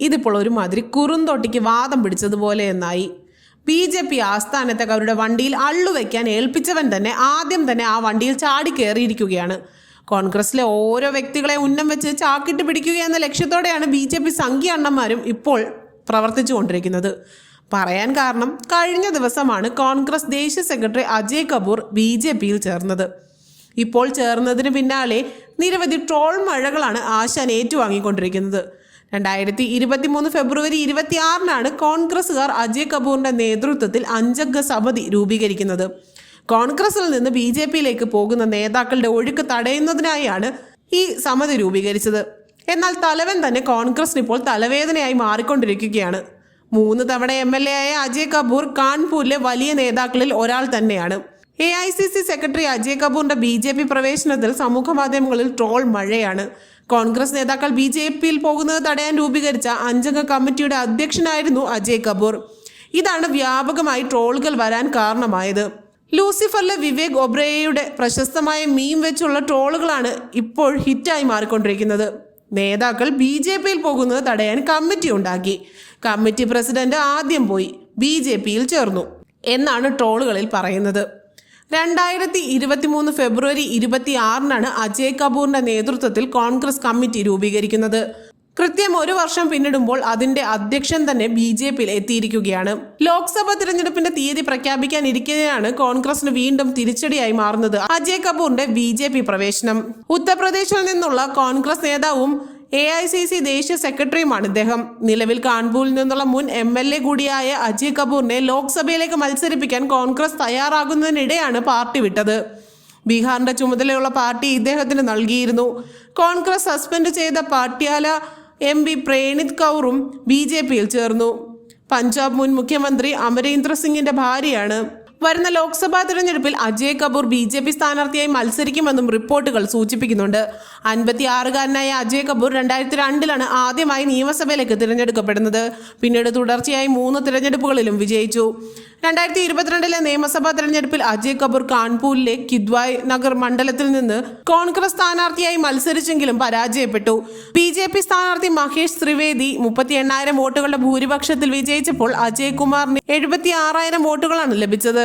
ഇതിപ്പോൾ ഒരുമാതിരി കുറുന്തോട്ടിക്ക് വാദം പിടിച്ചതുപോലെ എന്നായി. ബി ജെ പി ആസ്ഥാനത്തെ അവരുടെ വണ്ടിയിൽ അള്ളുവെക്കാൻ ഏൽപ്പിച്ചവൻ തന്നെ ആദ്യം തന്നെ ആ വണ്ടിയിൽ ചാടി കയറിയിരിക്കുകയാണ്. കോൺഗ്രസിലെ ഓരോ വ്യക്തികളെ ഉന്നം വെച്ച് ചാക്കിട്ട് പിടിക്കുക എന്ന ലക്ഷ്യത്തോടെയാണ് ബി ജെ പി സംഖ്യ അണ്ണന്മാരും ഇപ്പോൾ പ്രവർത്തിച്ചു കൊണ്ടിരിക്കുന്നത്. പറയാൻ കാരണം കഴിഞ്ഞ ദിവസമാണ് കോൺഗ്രസ് ദേശീയ secretary Ajay Kapoor B J പിയിൽ ചേർന്നത്. ഇപ്പോൾ ചേർന്നതിന് പിന്നാലെ നിരവധി ട്രോൾ മഴകളാണ് ആശാൻ ഏറ്റുവാങ്ങിക്കൊണ്ടിരിക്കുന്നത്. രണ്ടായിരത്തി ഇരുപത്തി മൂന്ന് ഫെബ്രുവരി ഇരുപത്തിയാറിനാണ് കോൺഗ്രസുകാർ അജയ് കപൂറിന്റെ നേതൃത്വത്തിൽ അഞ്ചംഗ സമിതി രൂപീകരിക്കുന്നത്. കോൺഗ്രസിൽ നിന്ന് ബി ജെ പിയിലേക്ക് പോകുന്ന നേതാക്കളുടെ ഒഴുക്ക് തടയുന്നതിനായാണ് ഈ സമിതി രൂപീകരിച്ചത്. എന്നാൽ തലവൻ തന്നെ കോൺഗ്രസിന് ഇപ്പോൾ തലവേദനയായി മാറിക്കൊണ്ടിരിക്കുകയാണ്. മൂന്ന് തവണ എം എൽ എ ആയ അജയ് കപൂർ കാൺപൂരിലെ വലിയ നേതാക്കളിൽ ഒരാൾ തന്നെയാണ്. A I C C secretary Ajay കപൂറിന്റെ B J P പ്രവേശനത്തിൽ സമൂഹ മാധ്യമങ്ങളിൽ ട്രോൾ മഴയാണ്. കോൺഗ്രസ് നേതാക്കൾ ബി ജെ പിയിൽ പോകുന്നത് തടയാൻ രൂപീകരിച്ച അഞ്ചംഗ കമ്മിറ്റിയുടെ അധ്യക്ഷനായിരുന്നു അജയ് കപൂർ. ഇതാണ് വ്യാപകമായി ട്രോളുകൾ വരാൻ കാരണമായത്. ലൂസിഫറിലെ വിവേക് ഒബ്രേയുടെ പ്രശസ്തമായ മീം വെച്ചുള്ള ട്രോളുകളാണ് ഇപ്പോൾ ഹിറ്റായി മാറിക്കൊണ്ടിരിക്കുന്നത്. നേതാക്കൾ ബി ജെ പിയിൽ പോകുന്നത് തടയാൻ കമ്മിറ്റി ഉണ്ടാക്കി. കമ്മിറ്റി പ്രസിഡന്റ് ആദ്യം പോയി ബി ജെ പിയിൽ ചേർന്നു. എന്നാണ് ട്രോളുകളിൽ പറയുന്നത്. രണ്ടായിരത്തി ഇരുപത്തി മൂന്ന് ഫെബ്രുവരി ഇരുപത്തി ആറിനാണ് അജയ് കപൂറിന്റെ നേതൃത്വത്തിൽ കോൺഗ്രസ് കമ്മിറ്റി രൂപീകരിക്കുന്നത്. കൃത്യം ഒരു വർഷം പിന്നിടുമ്പോൾ അതിന്റെ അധ്യക്ഷൻ തന്നെ ബി ജെ പിയിൽ എത്തിയിരിക്കുകയാണ്. ലോക്സഭാ തിരഞ്ഞെടുപ്പിന്റെ തീയതി പ്രഖ്യാപിക്കാനിരിക്കെയാണ് കോൺഗ്രസിന് വീണ്ടും തിരിച്ചടിയായി മാറുന്നത് അജയ് കപൂറിന്റെ ബി പ്രവേശനം. ഉത്തർപ്രദേശിൽ നിന്നുള്ള കോൺഗ്രസ് നേതാവും എ ഐ സി സി ദേശീയ സെക്രട്ടറിയുമാണ് ഇദ്ദേഹം. നിലവിൽ കാൺപൂരിൽ നിന്നുള്ള മുൻ എം എൽ എ കൂടിയായ അജയ് കപൂറിനെ ലോക്സഭയിലേക്ക് മത്സരിപ്പിക്കാൻ കോൺഗ്രസ് തയ്യാറാകുന്നതിനിടെയാണ് പാർട്ടി വിട്ടത്. ബീഹാറിന്റെ ചുമതലയുള്ള പാർട്ടി ഇദ്ദേഹത്തിന് നൽകിയിരുന്നു. കോൺഗ്രസ് സസ്പെൻഡ് ചെയ്ത പാട്യാല എം പി പ്രേണിത് കൗറും ബി ജെ പിയിൽ ചേർന്നു. പഞ്ചാബ് മുൻ മുഖ്യമന്ത്രി അമരീന്ദ്ര സിംഗിന്റെ ഭാര്യയാണ്. വരുന്ന ലോക്സഭാ തെരഞ്ഞെടുപ്പിൽ Ajay Kapoor B J P സ്ഥാനാർത്ഥിയായി മത്സരിക്കുമെന്നും റിപ്പോർട്ടുകൾ സൂചിപ്പിക്കുന്നുണ്ട്. അൻപത്തി ആറുകാരനായ അജയ് കപൂർ രണ്ടായിരത്തി രണ്ടിലാണ് ആദ്യമായി നിയമസഭയിലേക്ക് തിരഞ്ഞെടുക്കപ്പെടുന്നത്. പിന്നീട് തുടർച്ചയായി മൂന്ന് തിരഞ്ഞെടുപ്പുകളിലും വിജയിച്ചു. രണ്ടായിരത്തി ഇരുപത്തിരണ്ടിലെ നിയമസഭാ തെരഞ്ഞെടുപ്പിൽ അജയ് കപൂർ കാൺപൂരിലെ കിദ്വായ് നഗർ മണ്ഡലത്തിൽ നിന്ന് കോൺഗ്രസ് സ്ഥാനാർത്ഥിയായി മത്സരിച്ചെങ്കിലും പരാജയപ്പെട്ടു. ബി ജെ പി സ്ഥാനാർത്ഥി മഹേഷ് ത്രിവേദി മുപ്പത്തി എണ്ണായിരം വോട്ടുകളുടെ ഭൂരിപക്ഷത്തിൽ വിജയിച്ചപ്പോൾ അജയ് കുമാറിന് എഴുപത്തി ആറായിരം വോട്ടുകളാണ് ലഭിച്ചത്.